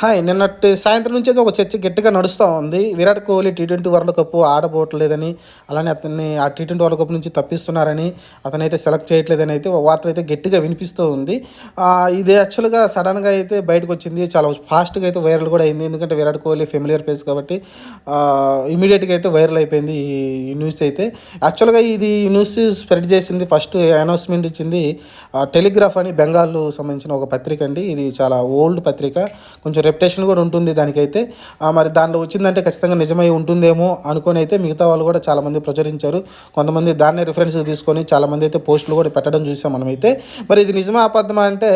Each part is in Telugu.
హాయ్ నిన్నటి సాయంత్రం నుంచి అయితే ఒక చర్చ గట్టిగా నడుస్తూ ఉంది. Virat Kohli T twenty world cup ఆడబోవట్లేదని అలానే అతన్ని ఆ టీ ట్వంటీ వరల్డ్ కప్ నుంచి తప్పిస్తున్నారని అతనైతే సెలెక్ట్ చేయట్లేదని అయితే ఒక అయితే గట్టిగా వినిపిస్తూ ఉంది. ఇది యాక్చువల్గా సడన్గా అయితే బయటకు వచ్చింది. చాలా ఫాస్ట్గా అయితే వైరల్ కూడా అయింది. ఎందుకంటే విరాట్ కోహ్లీ ఫెమిలియర్ ఫేస్ కాబట్టి ఇమీడియట్గా అయితే వైరల్ అయిపోయింది ఈ న్యూస్ అయితే. యాక్చువల్గా ఇది న్యూస్ స్ప్రెడ్ చేసింది ఫస్ట్ అనౌన్స్మెంట్ ఇచ్చింది టెలిగ్రాఫ్ అని బెంగాల్ సంబంధించిన ఒక పత్రిక అండి. ఇది చాలా ఓల్డ్ పత్రిక. కొంచెం రెప్యుటేషన్ కూడా ఉంటుంది దానికైతే. మరి దానిలో వచ్చిందంటే ఖచ్చితంగా నిజమై ఉంటుందేమో అనుకొని అయితే మిగతా వాళ్ళు కూడా చాలామంది ప్రచురించారు. కొంతమంది దాన్నే రిఫరెన్స్ తీసుకొని చాలామంది అయితే పోస్టులు కూడా పెట్టడం చూసాం మనమైతే. మరి ఇది నిజమా అబద్ధమా అంటే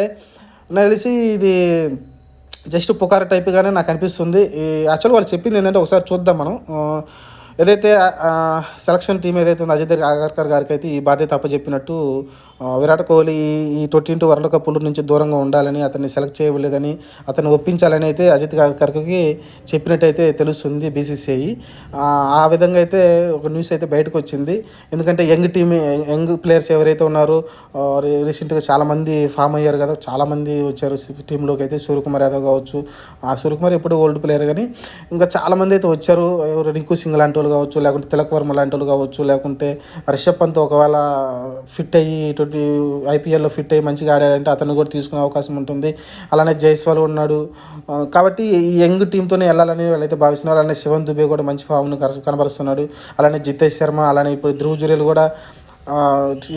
నాకు తెలిసి ఇది జస్ట్ పుకార టైప్గానే నాకు అనిపిస్తుంది. ఈ యాక్చువల్ వాళ్ళు చెప్పింది ఏంటంటే ఒకసారి చూద్దాం మనం. ఏదైతే సెలక్షన్ టీం ఏదైతే ఉందో అజిత్ అగర్కర్ గారికి అయితే ఈ బాధ్యత అప్పచెప్పినట్టు విరాట్ కోహ్లీ ఈ- ట్వంటీ ట్వంటీ వరల్డ్ కప్పుల నుంచి దూరంగా ఉండాలని అతన్ని సెలెక్ట్ చేయలేదని అతన్ని ఒప్పించాలని అయితే అజిత్ గార్కర్కి చెప్పినట్టయితే తెలుస్తుంది బీసీసీఐ ఆ విధంగా అయితే ఒక న్యూస్ అయితే బయటకు వచ్చింది. ఎందుకంటే యంగ్ టీమ్ యంగ్ ప్లేయర్స్ ఎవరైతే ఉన్నారో రీసెంట్గా చాలామంది ఫామ్ అయ్యారు కదా చాలామంది వచ్చారు టీంలోకి అయితే సూర్యకుమార్ యాదవ్ కావచ్చు. ఆ సూర్యకుమార్ ఎప్పుడు ఓల్డ్ ప్లేయర్ కానీ ఇంకా చాలామంది అయితే వచ్చారు రింకు సింగ్ లాంటి వాళ్ళు కావచ్చు లేకుంటే తిలక్ వర్మ లాంటి వాళ్ళు కావచ్చు లేకుంటే రిషబ్ పంత్ ఒకవేళ ఫిట్ అయ్యి ఇటువంటి ఐపీఎల్లో ఫిట్ అయ్యి మంచిగా ఆడాడంటే అతను కూడా తీసుకునే అవకాశం ఉంటుంది. అలానే జైస్వాల్ ఉన్నాడు. కాబట్టి ఈ యంగ్ టీంతోనే వెళ్ళాలని వాళ్ళైతే భావిస్తున్నారు. అలానే శివన్ దుబే కూడా మంచి ఫామ్ను కనబరుస్తున్నాడు. అలానే జితేష్ శర్మ అలానే ఇప్పుడు ధ్రువ్ జురేల్ కూడా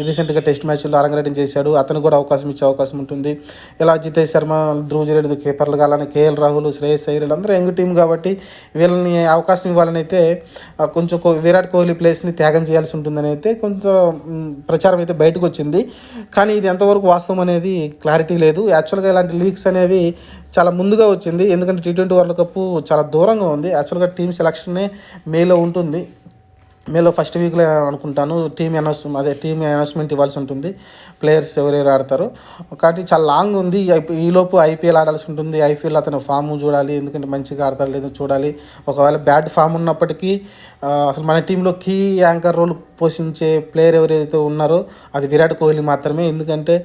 రీసెంట్గా టెస్ట్ మ్యాచ్లో అరంగరేటం చేశాడు. అతను కూడా అవకాశం ఇచ్చే అవకాశం ఉంటుంది. ఇలా జితేష్ శర్మ ధ్రువ్ కీపర్లు కీపర్లుగా అలానే కేఎల్ రాహుల్ శ్రేయస్ అయ్యర్ అందరూ యంగ్ టీం కాబట్టి వీళ్ళని అవకాశం ఇవ్వాలని అయితే కొంచెం కో- విరాట్ కోహ్లీ ప్లేస్ని త్యాగం చేయాల్సి ఉంటుందని అయితే కొంత ప్రచారం అయితే బయటకు వచ్చింది. కానీ ఇది ఎంతవరకు వాస్తవం అనేది క్లారిటీ లేదు. యాక్చువల్గా ఇలాంటి లీక్స్ అనేవి చాలా ముందుగా వచ్చింది. ఎందుకంటే టీ ట్వంటీ వరల్డ్ కప్ చాలా దూరంగా ఉంది. యాక్చువల్గా టీమ్ సెలక్షనే మేలో ఉంటుంది. మేలో ఫస్ట్ వీక్లో అనుకుంటాను టీమ్ అనౌన్స్ అదే టీమ్ అనౌన్స్మెంట్ ఇవ్వాల్సి ఉంటుంది. ప్లేయర్స్ ఎవరెవరు ఆడతారు. కాబట్టి చాలా లాంగ్ ఉంది. ఈ ఈలోపు ఐపీఎల్ ఆడాల్సి ఉంటుంది. ఐపీఎల్ అతను ఫామ్ చూడాలి ఎందుకంటే మంచిగా ఆడతాడు లేదో చూడాలి. ఒకవేళ బ్యాడ్ ఫామ్ ఉన్నప్పటికీ అసలు మన టీంలో కీ యాంకర్ రోల్ పోషించే ప్లేయర్ ఎవరైతే ఉన్నారో అది విరాట్ కోహ్లీ మాత్రమే. ఎందుకంటే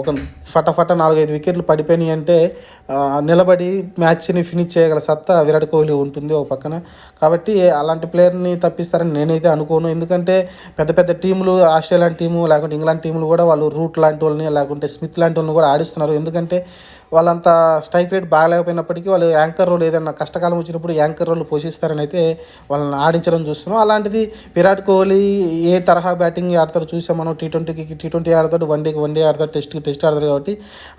ఒక ఫటాఫట నాలుగైదు వికెట్లు పడిపోయినాయి అంటే నిలబడి మ్యాచ్ని ఫినిష్ చేయగల సత్తా విరాట్ కోహ్లీ ఉంటుంది ఒక పక్కన. కాబట్టి అలాంటి ప్లేయర్ని తప్పిస్తారని నేనైతే అనుకోను. ఎందుకంటే పెద్ద పెద్ద టీములు ఆస్ట్రేలియా టీము లేకుంటే ఇంగ్లాండ్ టీములు కూడా వాళ్ళు రూట్ లాంటి వాళ్ళని లేకుంటే స్మిత్ లాంటి వాళ్ళని కూడా ఆడిస్తున్నారు. ఎందుకంటే వాళ్ళంత స్ట్రైక్ రేట్ బాగాలేకపోయినప్పటికీ వాళ్ళు యాంకర్ రోల్ ఏదైనా కష్టకాలం వచ్చినప్పుడు యాంకర్ రోల్ పోషిస్తారని అయితే వాళ్ళని ఆడించడం చూస్తున్నాం. అలాంటిది విరాట్ కోహ్లీ ఏ తరహా బ్యాటింగ్ ఆడతాడు చూసాం మనం. టీ ట్వంటీకి టీ ట్వంటీ ఆడతాడు వన్ డేకి వన్ డే ఆడతాడు టెస్ట్కి టెస్ట్ ఆడతాడు కాబట్టి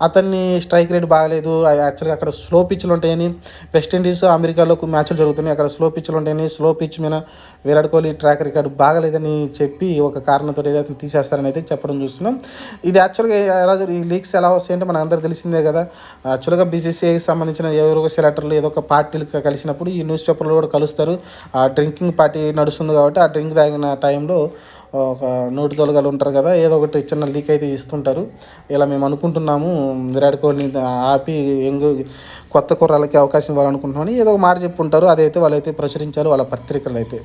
అతన్ని స్ట్రైక్ రేట్ బాగాలేదు. యాక్చువల్గా అక్కడ స్లో పిచ్లు ఉంటాయని వెస్టిండీస్ అమెరికాలో మ్యాచ్లు జరుగుతున్నాయి. అక్కడ స్లో పిచ్లు ఉంటాయని స్లో పిచ్ మీద విరాట్ కోహ్లీ ట్రాక్ రికార్డు బాగలేదని చెప్పి ఒక కారణంతో అయితే అతను తీసేస్తారని అయితే చెప్పడం చూస్తున్నాం. ఇది యాక్చువల్గా ఎలా ఈ లీక్స్ ఎలా వస్తాయంటే మనకు అందరికి తెలిసిందే కదా. యాక్చువల్గా బీసీసీఐకి సంబంధించిన ఎవరో ఒక సెలెక్టర్లు ఏదో ఒక పార్టీలు కలిసినప్పుడు ఈ న్యూస్ పేపర్లో కూడా కలుస్తారు. ఆ డ్రింకింగ్ పార్టీ నడుస్తుంది కాబట్టి ఆ డ్రింక్ తాగిన టైంలో ఒక నోటి తొలగలు ఉంటారు కదా ఏదో ఒకటి చిన్న లీక్ అయితే ఇస్తుంటారు. ఇలా మేము అనుకుంటున్నాము విరాట్ కోహ్లీని ఆపి ఎంగు కొత్త కుర్రాలకి అవకాశం ఇవ్వాలనుకుంటున్నామని ఏదో ఒక మాట చెప్పుంటారు. అదైతే వాళ్ళైతే ప్రచురించారు వాళ్ళ పత్రికలు అయితే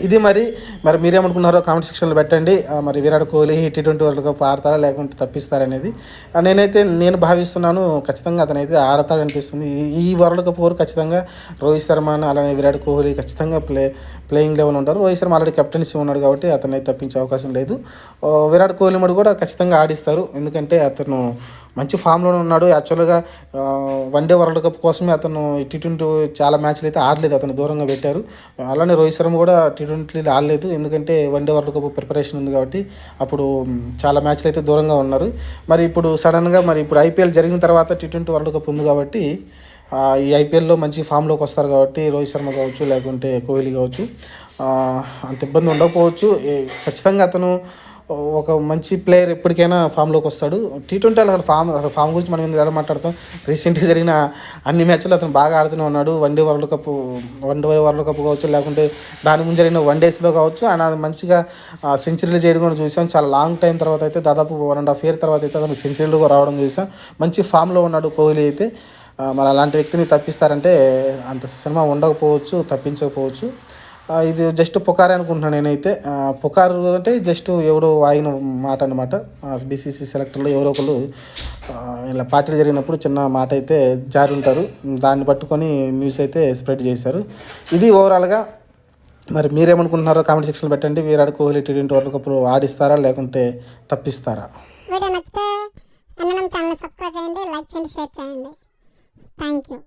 ఇది మరి మరి మీరేమనుకున్నారో కామెంట్ సెక్షన్లో పెట్టండి. మరి Virat Kohli T twenty world cup ఆడతారా లేకుంటే తప్పిస్తారనేది. నేనైతే నేను భావిస్తున్నాను ఖచ్చితంగా అతనైతే ఆడతాడనిపిస్తుంది. ఈ- ఈ వరల్డ్ కప్ వరకు ఖచ్చితంగా రోహిత్ శర్మ అలానే విరాట్ కోహ్లీ ఖచ్చితంగా ప్లే ప్లేయింగ్ లెవెల్ ఉంటారు. రోహిత్ శర్మ ఆల్రెడీ కెప్టెన్సీ ఉన్నాడు కాబట్టి అతనైతే తప్పించే అవకాశం లేదు. విరాట్ కోహ్లీ మడు కూడా ఖచ్చితంగా ఆడిస్తారు. ఎందుకంటే అతను మంచి ఫామ్లోనే ఉన్నాడు. యాక్చువల్గా వన్ డే వరల్డ్ కప్ కోసమే అతను టీ ట్వంటీ చాలా మ్యాచ్లు అయితే ఆడలేదు. అతను దూరంగా పెట్టారు. అలానే రోహిత్ శర్మ కూడా టీ ట్వంటీలు ఆడలేదు. ఎందుకంటే one day world cup preparation ఉంది కాబట్టి అప్పుడు చాలా మ్యాచ్లు అయితే దూరంగా ఉన్నారు. మరి ఇప్పుడు సడన్గా మరి ఇప్పుడు ఐపీఎల్ జరిగిన తర్వాత టీ ట్వంటీ వరల్డ్ కప్ ఉంది కాబట్టి ఈ ఐపీఎల్లో మంచి ఫామ్లోకి వస్తారు కాబట్టి రోహిత్ శర్మ కావచ్చు లేకుంటే కోహ్లీ కావచ్చు అంత ఇబ్బంది ఉండకపోవచ్చు. ఖచ్చితంగా అతను ఒక మంచి ప్లేయర్ ఎప్పటికైనా ఫామ్లోకి వస్తాడు. టీ ట్వంటీ అసలు ఫామ్ అసలు ఫామ్ గురించి మనం ఎందుకు ఎలా మాట్లాడతాం? రీసెంట్గా జరిగిన అన్ని మ్యాచ్లు అతను బాగా ఆడుతూనే ఉన్నాడు. One day world cup one day world cup కావచ్చు లేకుంటే దాని ముందు జరిగిన వన్ డేస్లో కావచ్చు ఆయన అది మంచిగా సెంచరీలు చేయడం కూడా చూసాం. చాలా లాంగ్ టైం తర్వాత అయితే దాదాపు వన్ అండ్ హాఫ్ ఇయర్ తర్వాత అయితే అతను సెంచరీలు కూడా రావడం చూసాం. మంచి ఫామ్లో ఉన్నాడు కోహ్లీ అయితే. మరి అలాంటి వ్యక్తిని తప్పిస్తారంటే అంత సినిమా ఉండకపోవచ్చు తప్పించకపోవచ్చు. ఇది జస్ట్ పుకారే అనుకుంటున్నాను నేనైతే. పుకారు అంటే జస్ట్ ఎవడో వాయిన మాట అనమాట బీసీసీ సెలెక్టర్లో ఎవరో ఒకరు ఇలా పార్టీలు జరిగినప్పుడు చిన్న మాట అయితే జారి ఉంటారు. దాన్ని పట్టుకొని న్యూస్ అయితే స్ప్రెడ్ చేశారు. ఇది ఓవరాల్గా మరి మీరేమనుకుంటున్నారో కామెంట్ సెక్షన్లో పెట్టండి. Virat Kohli T twenty world cup ఆడిస్తారా లేకుంటే తప్పిస్తారా? వీడియో నచ్చితే ఛానల్ సబ్స్క్రైబ్ చేయండి లైక్ చేయండి షేర్ చేయండి. Thank you.